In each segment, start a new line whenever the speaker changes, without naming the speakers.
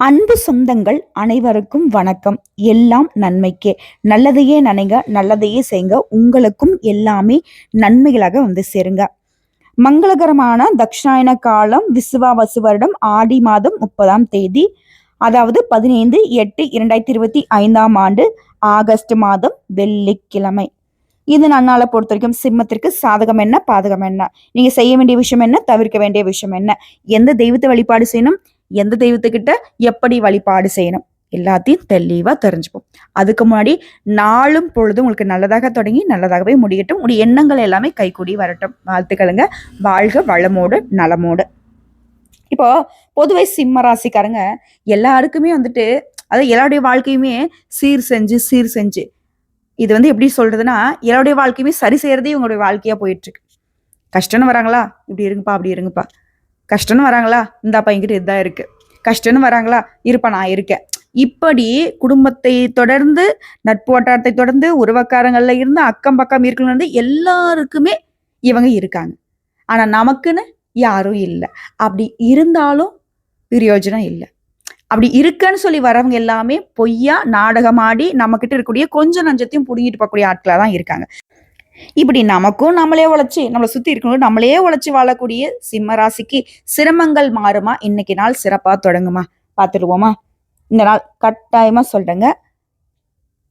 அன்பு சொந்தங்கள் அனைவருக்கும் வணக்கம். எல்லாம் நன்மைக்கே. நல்லதையே நினைங்க நல்லதையே செய்யுங்க உங்களுக்கும் எல்லாமே நன்மைகளாக வந்து சேருங்க. மங்களகரமான தக்ஷாயன காலம் விசுவாவசு வருடம் ஆடி மாதம் முப்பதாம் தேதி அதாவது பதினைந்து எட்டு இரண்டாயிரத்தி இருபத்தி ஐந்தாம் ஆண்டு ஆகஸ்ட் மாதம் வெள்ளிக்கிழமை. இது நன்னால பொறுத்த வரைக்கும் சிம்மத்திற்கு சாதகம் என்ன பாதகம் என்ன? நீங்க செய்ய வேண்டிய விஷயம் என்ன தவிர்க்க வேண்டிய விஷயம் என்ன? எந்த தெய்வத்தை வழிபாடு செய்யணும்? எந்த தெய்வத்துக்கிட்ட எப்படி வழிபாடு செய்யணும்? எல்லாத்தையும் தெளிவாக தெரிஞ்சுப்போம். அதுக்கு முன்னாடி நாளும் பொழுதும் உங்களுக்கு நல்லதாக தொடங்கி நல்லதாகவே முடியட்டும். உடைய எண்ணங்கள் எல்லாமே கைகூடி வரட்டும். வாழ்த்துக்களுங்க. வாழ்க வளமோடு நலமோடு. இப்போ பொதுவை சிம்ம ராசிக்காரங்க எல்லாருக்குமே வந்துட்டு அதாவது எல்லாருடைய வாழ்க்கையுமே சீர் செஞ்சு சீர் செஞ்சு. இது வந்து எப்படி சொல்றதுன்னா எல்லாருடைய வாழ்க்கையுமே சரி செய்யறதே உங்களுடைய வாழ்க்கையா போயிட்டு இருக்கு கஷ்டம்னு வராங்களா? இப்படி இருங்கப்பா அப்படி இருங்கப்பா. கஷ்டம்னு வராங்களா? இந்தாப்பா என்கிட்ட இதுதான் இருக்கு. கஷ்டம்னு வராங்களா? இருப்பா நான் இருக்கேன். இப்படி குடும்பத்தை தொடர்ந்து நட்பு வட்டாரத்தை தொடர்ந்து உறவக்காரங்கள்ல இருந்து அக்கம் பக்கம் இருந்து எல்லாருக்குமே இவங்க இருக்காங்க. ஆனா நமக்குன்னு யாரும் இல்லை. அப்படி இருந்தாலும் பிரயோஜனம் இல்லை. அப்படி இருக்குன்னு சொல்லி வரவங்க எல்லாமே பொய்யா நாடகமாடி நம்மக்கிட்ட இருக்கக்கூடிய கொஞ்சம் நஞ்சத்தையும் பிடுங்கிட்டு போகக்கூடிய ஆட்களாக தான் இருக்காங்க. இப்படி நமக்கும் நம்மளே உழைச்சி நம்மளை சுற்றி இருக்கணும் நம்மளே உழைச்சி வாழக்கூடிய சிம்ம ராசிக்கு சிரமங்கள் மாறுமா? இன்னைக்கு நாள் சிறப்பாக தொடங்குமா? பார்த்துருவோமா? இந்த நாள் கட்டாயமாக சொல்கிறேங்க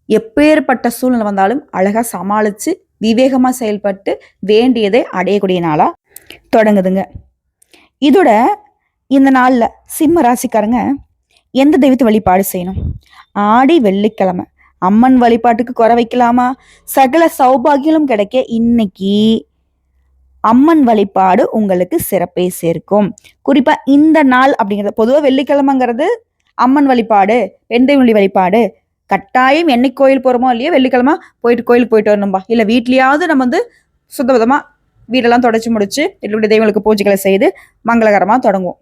எப்பேற்பட்ட சூழ்நிலை வந்தாலும் அழகாக சமாளித்து விவேகமாக செயல்பட்டு வேண்டியதை அடையக்கூடிய நாளாக தொடங்குதுங்க. இதோட இந்த நாளில் சிம்ம ராசிக்காரங்க எந்த தெய்வத்தை வழிபாடு செய்யணும்? ஆடி வெள்ளிக்கிழமை. அம்மன் வழிபாட்டுக்கு குறை வைக்கலாமா? சகல சௌபாகியங்களும் கிடைக்க இன்னைக்கு அம்மன் வழிபாடு உங்களுக்கு சிறப்பை சேர்க்கும். குறிப்பா இந்த நாள் அப்படிங்கிறது பொதுவாக வெள்ளிக்கிழமைங்கிறது அம்மன் வழிபாடு பெண் வழிபாடு. கட்டாயம் என்னைக்கு கோயில் போகிறோமோ இல்லையோ வெள்ளிக்கிழமை போயிட்டு கோயிலுக்கு போயிட்டு வரணும்பா. இல்லை வீட்லேயாவது நம்ம வந்து சுத்தபதமாக வீடெல்லாம் தொடச்சி முடிச்சு என்னுடைய தெய்வங்களுக்கு பூஜைகளை செய்து மங்களகரமாக தொடங்குவோம்.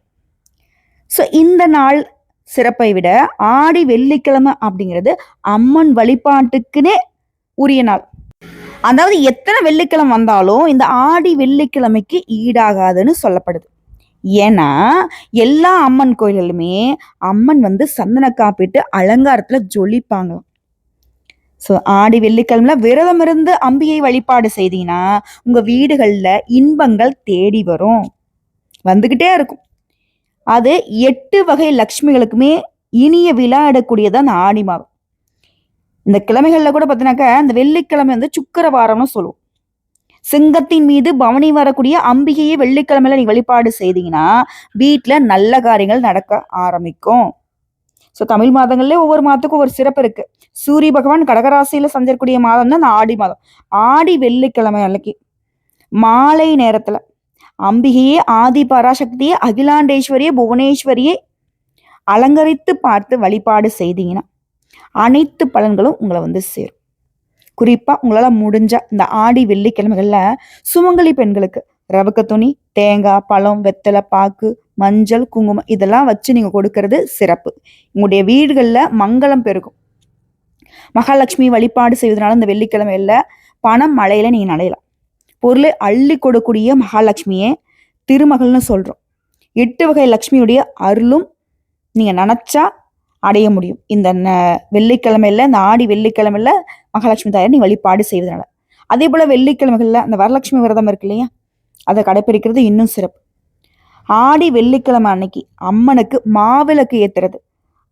ஸோ இந்த நாள் சிறப்பை விட ஆடி வெள்ளிக்கிழமை அப்படிங்கிறது அம்மன் வழிபாட்டுக்குனே உரிய நாள். அதாவது எத்தனை வெள்ளிக்கிழமை வந்தாலும் இந்த ஆடி வெள்ளிக்கிழமைக்கு ஈடாகாதுன்னு சொல்லப்படுது. ஏன்னா எல்லா அம்மன் கோயில்களுமே அம்மன் வந்து சந்தன காப்பிட்டு அலங்காரத்தில் ஜொலிப்பாங்களாம். ஸோ ஆடி வெள்ளிக்கிழமைல விரதம் இருந்து அம்பியை வழிபாடு செய்தீங்கன்னா உங்கள் வீடுகளில் இன்பங்கள் தேடி வரும். வந்துக்கிட்டே இருக்கும். அது எட்டு வகை லக்ஷ்மிகளுக்குமே இனிய விளையாடக்கூடியது அந்த ஆடி மாதம் இந்த கிழமைகளில் கூட பார்த்தீங்கன்னாக்கா இந்த வெள்ளிக்கிழமை வந்து சுக்கரவாரம்னு சொல்லுவோம். சிங்கத்தின் மீது பவனி வரக்கூடிய அம்பிகையை வெள்ளிக்கிழமையில நீ வழிபாடு செய்தீங்கன்னா வீட்டில் நல்ல காரியங்கள் நடக்க ஆரம்பிக்கும். ஸோ தமிழ் மாதங்கள்ல ஒவ்வொரு மாதத்துக்கும் ஒரு சிறப்பு இருக்கு. சூரிய பகவான் கடகராசியில சஞ்சரிக்கூடிய மாதம் தான் இந்த ஆடி மாதம். ஆடி வெள்ளிக்கிழமை அன்னைக்கு. மாலை நேரத்துல. அம்பிகையே ஆதி பராசக்தியே அகிலாண்டேஸ்வரியே புவனேஸ்வரியே அலங்கரித்து பார்த்து வழிபாடு செய்தீங்கன்னா அனைத்து பலன்களும் உங்களை வந்து சேரும். குறிப்பாக உங்களால் முடிஞ்ச இந்த ஆடி வெள்ளிக்கிழமைகளில் சுமங்கலி பெண்களுக்கு ரவக்க துணி தேங்காய் பழம் வெத்தலை பாக்கு மஞ்சள் குங்குமம் இதெல்லாம் வச்சு நீங்கள் கொடுக்கறது சிறப்பு. உங்களுடைய வீடுகளில் மங்களம் பெருகும். மகாலட்சுமி வழிபாடு செய்வதனால இந்த வெள்ளிக்கிழமையில பணம் மழையில நீங்கள் நடையலாம் பொருளை அள்ளி கொடுக்கூடிய மகாலட்சுமியை திருமகள்னு சொல்கிறோம் எட்டு வகை லக்ஷ்மியுடைய அருளும் நீங்கள் நினச்சா அடைய முடியும். இந்த ந வெள்ளிக்கிழமையில் இந்த ஆடி வெள்ளிக்கிழமையில் மகாலட்சுமி தாயார் நீ வழிபாடு செய்வதனால. அதே போல் வெள்ளிக்கிழமைகளில் அந்த வரலட்சுமி விரதம் இருக்கு இல்லையா? அதை கடைப்பிடிக்கிறது இன்னும் சிறப்பு. ஆடி வெள்ளிக்கிழமை அன்னைக்கு அம்மனுக்கு மாவிளக்கு ஏத்துறது.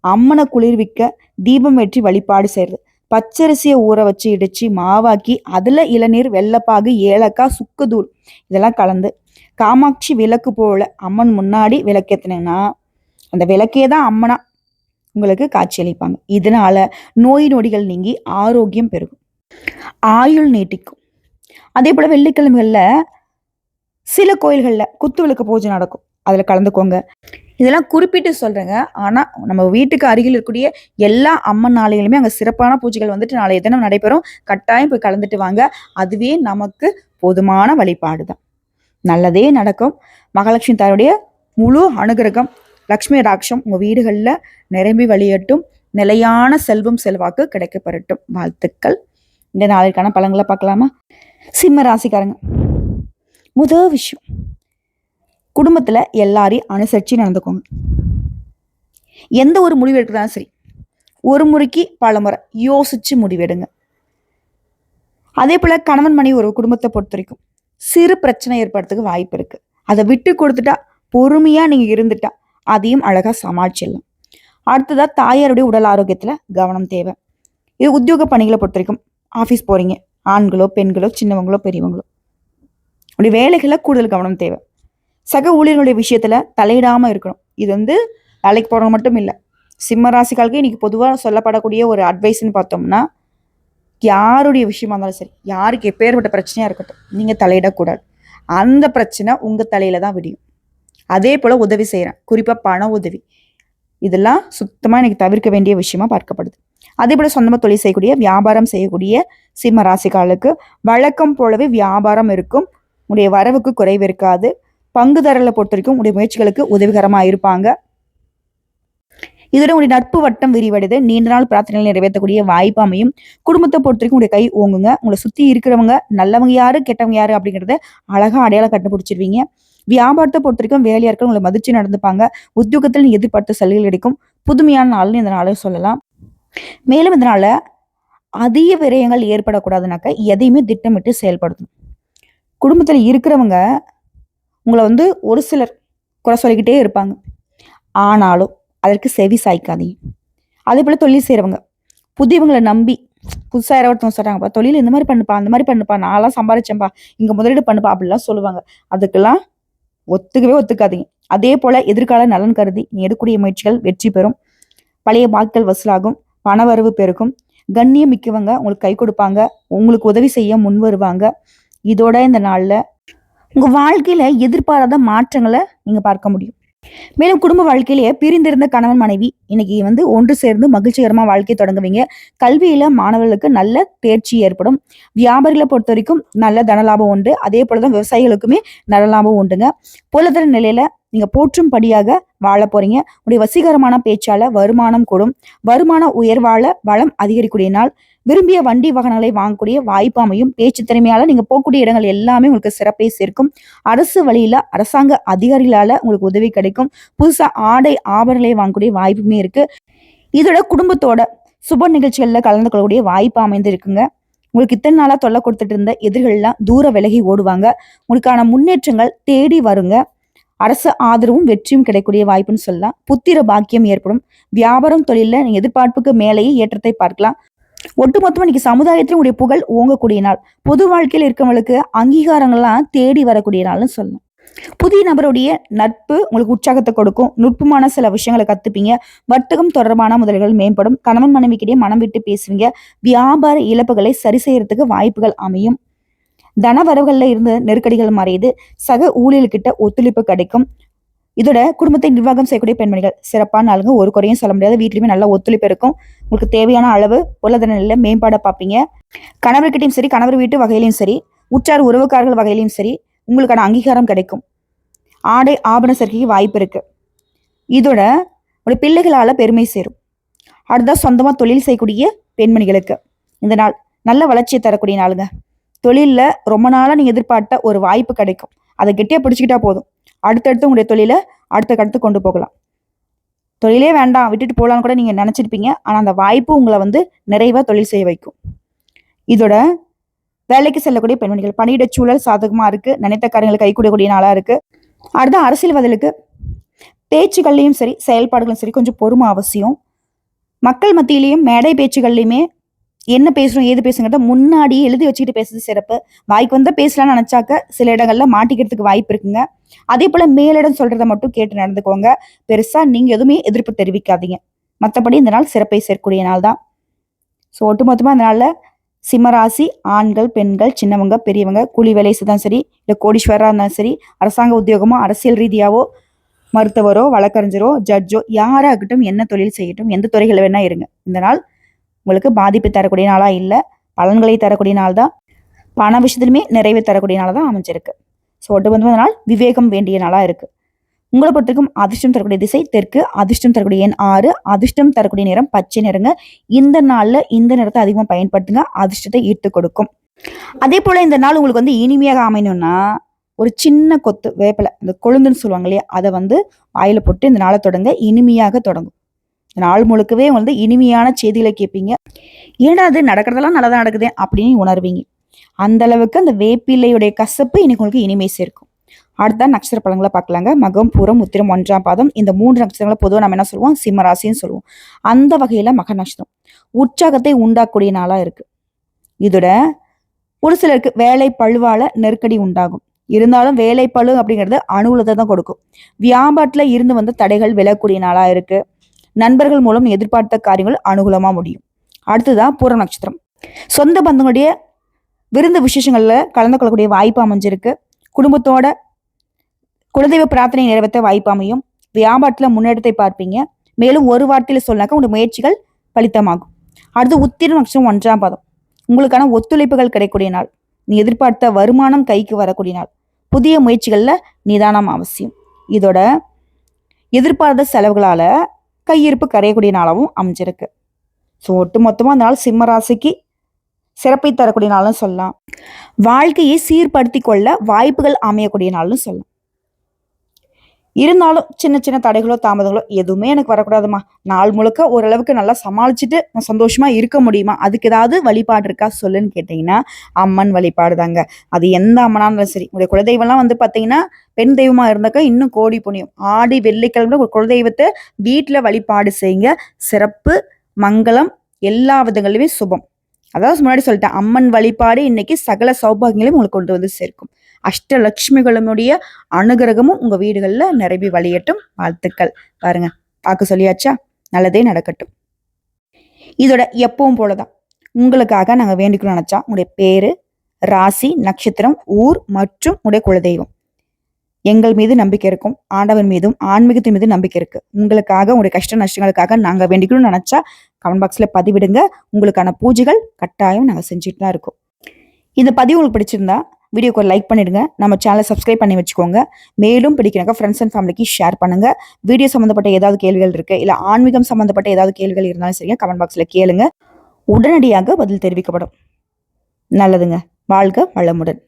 அம்மனை குளிர்விக்க தீபம் ஏற்றி வழிபாடு செய்கிறது பச்சரிசியை ஊற வச்சு இடிச்சு மாவாக்கி அதில் இளநீர் வெள்ளப்பாகு ஏலக்காய் சுக்குதூள் இதெல்லாம் கலந்து காமாட்சி விளக்கு போல அம்மன் முன்னாடி விளக்கேத்தினீங்கன்னா அந்த விளக்கே தான் அம்மனா உங்களுக்கு காட்சியளிப்பாங்க இதனால நோய் நொடிகள் நீங்கி ஆரோக்கியம் பெருகும். ஆயுள் நீட்டிக்கும். அதே போல வெள்ளிக்கிழமைகள்ல சில கோயில்களில் குத்து விளக்கு பூஜை நடக்கும். அதுல கலந்துக்கோங்க. இதெல்லாம் குறிப்பிட்டு சொல்கிறேங்க ஆனால் நம்ம வீட்டுக்கு அருகில் இருக்கக்கூடிய எல்லா அம்மன் நாளைகளுமே அங்கே சிறப்பான பூஜைகள் வந்துட்டு நாளைய தினம் நடைபெறும். கட்டாயம் போய் கலந்துட்டு வாங்க. அதுவே நமக்கு போதுமான வழிபாடு தான். நல்லதே நடக்கும். மகாலட்சுமி தாயுடைய முழு அனுகிரகம் லக்ஷ்மி ராட்சம் உங்கள் வீடுகளில் நிரம்பி வழியட்டும். நிலையான செல்வம் செல்வாக்கு கிடைக்கப்பெறட்டும். வாழ்த்துக்கள். இந்த நாளைக்கான பழங்களை பார்க்கலாமா? சிம்ம ராசிக்காரங்க. முதல் விஷயம். குடும்பத்தில் எல்லாரையும் அனுசரித்து நடந்துக்கோங்க. எந்த ஒரு முடிவு எடுக்கிறதாலும் சரி ஒரு முறைக்கு பல முறை யோசித்து முடிவெடுங்க. அதே போல் கணவன் மனைவி ஒரு குடும்பத்தை பொறுத்த வரைக்கும் சிறு பிரச்சனை ஏற்படுறதுக்கு வாய்ப்பு இருக்குது அதை விட்டு கொடுத்துட்டா பொறுமையாக நீங்கள் இருந்துட்டா அதையும் அழகாக சமாளிச்சிடலாம். அடுத்ததாக தாயாருடைய உடல் ஆரோக்கியத்தில் கவனம் தேவை. இது உத்தியோக பணிகளை பொறுத்த வரைக்கும் ஆஃபீஸ் போகிறீங்க ஆண்களோ பெண்களோ சின்னவங்களோ பெரியவங்களோ. உடைய வேலைகளை கூடுதல் கவனம் தேவை. சக ஊழியர்களுடைய விஷயத்துல தலையிடாம இருக்கணும். இது வந்து வேலைக்கு போறவங்க மட்டும் இல்லை. சிம்ம ராசிக்காலுக்கு இன்னைக்கு பொதுவாக சொல்லப்படக்கூடிய ஒரு அட்வைஸ்ன்னு பார்த்தோம்னா யாருடைய விஷயமா இருந்தாலும் சரி யாருக்கு எப்பேற்பட்ட பிரச்சனையா இருக்கட்டும் நீங்க தலையிடக்கூடாது. அந்த பிரச்சனை உங்க தலையில தான் விடியும். அதே போல உதவி செய்கிறேன் குறிப்பா பண உதவி. இதெல்லாம் சுத்தமாக எனக்கு தவிர்க்க வேண்டிய விஷயமா பார்க்கப்படுது. அதே போல சொந்தமாக தொழில் செய்யக்கூடிய வியாபாரம் செய்யக்கூடிய சிம்ம ராசிக்காலுக்கு வழக்கம் போலவே வியாபாரம் இருக்கும். உடைய வரவுக்கு குறைவு இருக்காது. பங்குதாரர்களை பொறுத்த வரைக்கும் உடைய முயற்சிகளுக்கு உதவிகரமாக இருப்பாங்க. இதோட உடைய நட்பு வட்டம் விரிவடைது. நீண்ட நாள் பிரார்த்தனைகள் நிறைவேற்றக்கூடிய வாய்ப்பு அமையும். குடும்பத்தை பொறுத்த வரைக்கும் உடைய கை ஓங்குங்க. உங்களை சுற்றி இருக்கிறவங்க நல்லவங்க யாரு கெட்டவங்க யாரு அப்படிங்கிறத அழகாக அடையாளம் கண்டுபிடிச்சிருவீங்க. வியாபாரத்தை பொறுத்த வரைக்கும் வேலையாட்கள் உங்களை மதிச்சு நடந்துப்பாங்க. உத்தியோகத்தில் எதிர்பார்த்த சலுகைகள் கிடைக்கும். புதுமையான நாள்னு இந்த நாளை சொல்லலாம். மேலும் இதனால அதிக விரயங்கள் ஏற்படக்கூடாதுனாக்க எதையுமே திட்டமிட்டு செயல்படுத்தணும். குடும்பத்தில் இருக்கிறவங்க உங்களை வந்து ஒரு சிலர் குறை சொல்லிக்கிட்டே இருப்பாங்க. ஆனாலும் அதற்கு செவி சாய்க்காதீங்க. அதே போல் தொழில் செய்கிறவங்க புதியவங்களை நம்பி புதுசாக யாராவது ஒருத்தவங்க சொல்கிறாங்கப்பா தொழில் இந்த மாதிரி பண்ணுப்பா அந்த மாதிரி பண்ணுப்பா நான்லாம் சம்பாரிச்சேன்ப்பா இங்கே முதலீடு பண்ணுப்பா அப்படிலாம் சொல்லுவாங்க. அதுக்கெல்லாம் ஒத்துக்கவே ஒத்துக்காதீங்க. அதே போல் எதிர்கால நலன் கருதி நீ எடுக்கக்கூடிய முயற்சிகள் வெற்றி பெறும். பழைய வாக்குகள் வசூலாகும். பணவரவு பெருக்கும் கண்ணியம் மிக்கவங்க உங்களுக்கு கை கொடுப்பாங்க. உங்களுக்கு உதவி செய்ய முன் வருவாங்க. இதோட இந்த நாளில் உங்கள் வாழ்க்கையில் எதிர்பாராத மாற்றங்களை நீங்கள் பார்க்க முடியும். மேலும் குடும்ப வாழ்க்கையிலேயே பிரிந்திருந்த கணவன் மனைவி இன்னைக்கு வந்து ஒன்று சேர்ந்து மகிழ்ச்சிகரமாக வாழ்க்கையை தொடங்குவீங்க. கல்வியில மாணவர்களுக்கு நல்ல தேர்ச்சி ஏற்படும். வியாபாரிகளை பொறுத்த வரைக்கும் நல்ல தனலாபம் உண்டு. அதே போலதான் விவசாயிகளுக்குமே நல்ல லாபம் உண்டுங்க. பொருளாதார நிலையில நீங்க போற்றும்படியாக வாழ போறீங்க. உடைய வசீகரமான பேச்சால வருமானம் கூடும். வருமான உயர்வால வளம் அதிகரிக்கூடிய நாள். விரும்பிய வண்டி வாகனங்களை வாங்கக்கூடிய வாய்ப்பு அமையும். பேச்சு திறமையால நீங்க போகக்கூடிய இடங்கள் எல்லாமே உங்களுக்கு சிறப்பை சேர்க்கும். அரசு வழியில அரசாங்க அதிகாரிகளால உங்களுக்கு உதவி கிடைக்கும். புதுசா ஆடை ஆபரணங்களை வாங்கக்கூடிய வாய்ப்புமே இருக்கு. இதோட குடும்பத்தோட சுப நிகழ்ச்சிகளில் கலந்து கொள்ளக்கூடிய வாய்ப்பு அமைந்திருக்குங்க. உங்களுக்கு இத்தனை நாளாக தொல்லை கொடுத்துட்டு இருந்த எதிர்கள்லாம் தூர விலகி ஓடுவாங்க. உங்களுக்கான முன்னேற்றங்கள் தேடி வருங்க. அரசு ஆதரவும் வெற்றியும் கிடைக்கக்கூடிய வாய்ப்புன்னு சொல்லலாம். புத்திர பாக்கியம் ஏற்படும். வியாபாரம் தொழில நீங்க எதிர்பார்ப்புக்கு மேலேயே ஏற்றத்தை பார்க்கலாம். ஒட்டுமொத்தமா இன்னைக்கு சமுதாயத்திலும் உடைய புகழ் ஓங்கக்கூடிய நாள். பொது வாழ்க்கையில் இருக்கவங்களுக்கு அங்கீகாரங்கள்லாம் தேடி வரக்கூடிய நாள்னு சொல்லலாம். புதிய நபருடைய நட்பு உங்களுக்கு உற்சாகத்தை கொடுக்கும். நுட்பமான சில விஷயங்களை கத்துப்பீங்க. வர்த்தகம் தொடர்பான முதல்கள் மேம்படும். கணவன் மனைவிக்கிட்டே மனம் விட்டு பேசுவீங்க. வியாபார இழப்புகளை சரி செய்யறதுக்கு வாய்ப்புகள் அமையும். தனவரவுகள்ல இருந்து நெருக்கடிகள் மறையுது. சக ஊழியர்கிட்ட ஒத்துழைப்பு கிடைக்கும். இதோட குடும்பத்தை நிர்வாகம் செய்யக்கூடிய பெண்மணிகள் சிறப்பான ஆளுங்க. ஒரு குறையும் சொல்ல முடியாது. வீட்லயுமே நல்ல ஒத்துழைப்பு இருக்கும். உங்களுக்கு தேவையான அளவு பொருளாதார நிலையில மேம்பாட பார்ப்பீங்க. கணவர்கிட்டையும் சரி கணவர் வீட்டு வகையிலையும் சரி உற்றார் உறவுக்காரர்கள் வகையிலையும் சரி உங்களுக்கான அங்கீகாரம் கிடைக்கும். ஆடை ஆபண சேர்க்கைக்கு வாய்ப்பு இருக்கு. இதோட ஒரு பிள்ளைகளால பெருமை சேரும். அடுத்தா சொந்தமா தொழில் செய்யக்கூடிய பெண்மணிகளுக்கு இந்த நாள் நல்ல வளர்ச்சியை தரக்கூடிய நாளுங்க. தொழிலில் ரொம்ப நாளாக நீங்கள் எதிர்பார்த்த ஒரு வாய்ப்பு கிடைக்கும். அதை கெட்டியாக பிடிச்சிக்கிட்டா போதும். அடுத்தடுத்து உங்களுடைய தொழிலை அடுத்த கடத்து கொண்டு போகலாம். தொழிலே வேண்டாம். விட்டுட்டு போகலான்னு கூட நீங்கள் நினச்சிருப்பீங்க. ஆனால் அந்த வாய்ப்பு உங்களை வந்து நிறைவாக தொழில் செய்ய வைக்கும். இதோட வேலைக்கு செல்லக்கூடிய பெண்மணிகள் பணியிட சூழல் சாதகமாக இருக்குது நினைத்த காரியங்களை கைக்கூடக்கூடிய நாளாக இருக்குது அடுத்த அரசியல்வாதிகளுக்கு பேச்சுகள்லையும் சரி செயல்பாடுகளும் சரி கொஞ்சம் பொறுமை அவசியம். மக்கள் மத்தியிலையும் மேடை பேச்சுகள்லையுமே என்ன பேசுறோம் ஏது பேசுங்கிறத முன்னாடியே எழுதி வச்சுக்கிட்டு பேசுறது சிறப்பு. வாய்க்கு வந்தால் பேசலாம்னு நினச்சாக்க சில இடங்கள்ல மாட்டிக்கிறதுக்கு வாய்ப்பு இருக்குங்க. அதே போல மேலிடம் சொல்கிறத மட்டும் கேட்டு நடந்துக்கோங்க. பெருசா நீங்க எதுவுமே எதிர்ப்பு தெரிவிக்காதீங்க. மற்றபடி இந்த நாள் சிறப்பை சேர்க்கக்கூடிய நாள் தான். ஸோ ஒட்டுமொத்தமாக இந்த நாளில் சிம்மராசி ஆண்கள் பெண்கள் சின்னவங்க பெரியவங்க கூலி வேலை தான் சரி இல்லை கோடீஸ்வரா இருந்தாலும் சரி அரசாங்க உத்தியோகமோ அரசியல் ரீதியாவோ மருத்துவரோ வழக்கறிஞரோ ஜட்ஜோ யாராகட்டும் என்ன தொழில் செய்யட்டும் எந்த துறைகளில் வேணா இருங்க. இந்த நாள் உங்களுக்கு பாதிப்பு தரக்கூடிய நாளாக இல்லை பலன்களை தரக்கூடிய நாள் தான். பண விஷயத்துலையுமே நிறைவு தரக்கூடிய நாளாக தான் அமைஞ்சிருக்கு. ஸோ ஒட்டு வந்து நாள் விவேகம் வேண்டிய நாளாக இருக்குது உங்களை பொறுத்தவரைக்கும் அதிர்ஷ்டம் தரக்கூடிய திசை தெற்கு அதிர்ஷ்டம் தரக்கூடிய எண் ஆறு அதிர்ஷ்டம் தரக்கூடிய நிறம் பச்சை நிறங்க. இந்த நாளில் இந்த நேரத்தை அதிகமாக பயன்படுத்துங்க அதிர்ஷ்டத்தை ஈர்த்து கொடுக்கும். அதே போல் இந்த நாள் உங்களுக்கு வந்து இனிமையாக அமையணும்னா ஒரு சின்ன கொத்து வேப்பிலை இந்த கொழுந்துன்னு சொல்லுவாங்க இல்லையா அதை வந்து வாயில் போட்டு இந்த நாளை தொடங்க இனிமையாக தொடங்கும். நாள் முழுக்கவே வந்து இனிமையான செய்திகளை கேட்பீங்க. ஏன்னா அது நடக்கிறதெல்லாம் நல்லா தான் நடக்குது அப்படின்னு உணர்வீங்க. அந்த அளவுக்கு அந்த வேப்பிலையுடைய கசப்பு இன்னைக்கு உங்களுக்கு இனிமை சேர்க்கும். அடுத்த நட்சத்திர பழங்களை பார்க்கலாங்க. மகம் பூரம் உத்திரம் ஒன்றாம் பாதம். இந்த மூன்று நட்சத்திரங்களை பொதுவாக நம்ம என்ன சொல்லுவோம்? சிம்மராசின்னு சொல்லுவோம். அந்த வகையில் மக நட்சத்திரம். உற்சாகத்தை உண்டாக்கக்கூடிய நாளாக இருக்குது இதோட ஒரு சிலருக்கு வேலை பழுவால நெருக்கடி உண்டாகும். இருந்தாலும் வேலை பழு அப்படிங்கிறது அனுகூலத்தை தான் கொடுக்கும். வியாபாரத்தில் இருந்து வந்த தடைகள் விலகக்கூடிய நாளாக இருக்குது நண்பர்கள் மூலம் எதிர்பார்த்த காரியங்கள் அனுகூலமாக முடியும். அடுத்ததான் பூர நட்சத்திரம். சொந்த பந்தங்களுடைய விருந்து விசேஷங்களில் கலந்து கொள்ளக்கூடிய வாய்ப்பு அமைஞ்சிருக்கு. குடும்பத்தோட குலதெய்வ பிரார்த்தனை நிறைவேற்ற வாய்ப்பு அமையும். வியாபாரத்தில் முன்னேற்றத்தை பார்ப்பீங்க. மேலும் ஒரு வார்த்தையில் சொன்னாக்க உங்களுடைய முயற்சிகள் பலித்தமாகும். அடுத்து உத்திர நட்சத்திரம் ஒன்றாம் பாதம். உங்களுக்கான ஒத்துழைப்புகள் கிடைக்கக்கூடிய நாள். நீ எதிர்பார்த்த வருமானம் கைக்கு வரக்கூடிய நாள். புதிய முயற்சிகளில் நிதானம் அவசியம். இதோட எதிர்பார்த்த செலவுகளால் கையிருப்பு கரையக்கூடிய நாளாகவும் அமைஞ்சிருக்கு. ஸோ ஒட்டு மொத்தமாக அந்த நாள் சிம்ம ராசிக்கு சிறப்பை தரக்கூடிய நாள்னு சொல்லலாம். வாழ்க்கையை சீர்படுத்தி கொள்ள வாய்ப்புகள் அமையக்கூடிய நாள்னு சொல்லலாம். இருந்தாலும் சின்ன சின்ன தடைகளோ தாமதங்களோ எதுவுமே எனக்கு வரக்கூடாதுமா நாள் முழுக்க ஓரளவுக்கு நல்லா சமாளிச்சுட்டு நான் சந்தோஷமா இருக்க முடியுமா? அதுக்கு ஏதாவது வழிபாடு இருக்கா? சொல்லுன்னு கேட்டிங்கன்னா அம்மன் வழிபாடு தாங்க. அது எந்த அம்மனாலும் சரி. உங்களுடைய குலதெய்வம்லாம் வந்து பார்த்தீங்கன்னா பெண் தெய்வமா இருந்தாக்கா இன்னும் கோடி புண்ணியம். ஆடி வெள்ளிக்கிழமை ஒரு குலதெய்வத்தை வீட்டில் வழிபாடு செய்யுங்க. சிறப்பு மங்களம் எல்லா விதங்களிலுமே சுபம். அதாவது முன்னாடி சொல்லிட்டேன். அம்மன் வழிபாடு இன்னைக்கு சகல சௌபாகியங்களையும் உங்களுக்கு கொண்டு வந்து சேர்க்கும். அஷ்டலக்ஷ்மிகளுடைய அனுகிரகமும் உங்க வீடுகளில் நிரம்பி வழியட்டும். வாழ்த்துக்கள். பாருங்க பார்க்க சொல்லியாச்சா? நல்லதே நடக்கட்டும். இதோட எப்பவும் போலதான். உங்களுக்காக நாங்கள் வேண்டிக்கணும் நினைச்சா உங்களுடைய பேரு ராசி நட்சத்திரம் ஊர் மற்றும் உடைய குலதெய்வம். எங்கள் மீது நம்பிக்கை இருக்கும் ஆண்டவன் மீதும் ஆன்மீகத்தின் மீது நம்பிக்கை இருக்கு. உங்களுக்காக உங்களுடைய கஷ்ட நஷ்டங்களுக்காக நாங்கள் வேண்டிக்கணும்னு நினச்சா கமெண்ட் பாக்ஸில் பதிவிடுங்க. உங்களுக்கான பூஜைகள் கட்டாயம் நாங்கள் செஞ்சுட்டு தான் இருக்கோம். இந்த பதிவு உங்களுக்கு பிடிச்சிருந்தா வீடியோக்கு லைக் பண்ணிடுங்க. நம்ம சேனலை சப்ஸ்கிரைப் பண்ணி வச்சுக்கோங்க. மேலும் பிடிக்கிறக்க ஃப்ரெண்ட்ஸ் அண்ட் ஃபேமிலிக்கு ஷேர் பண்ணுங்க. வீடியோ சம்மந்தப்பட்ட ஏதாவது கேள்விகள் இருக்கு இல்லை ஆன்மீகம் சம்மந்தப்பட்ட ஏதாவது கேள்விகள் இருந்தாலும் சரிங்க கமெண்ட் பாக்ஸில் கேளுங்க. உடனடியாக பதில் தெரிவிக்கப்படும். நல்லதுங்க. வாழ்க வளமுடன்.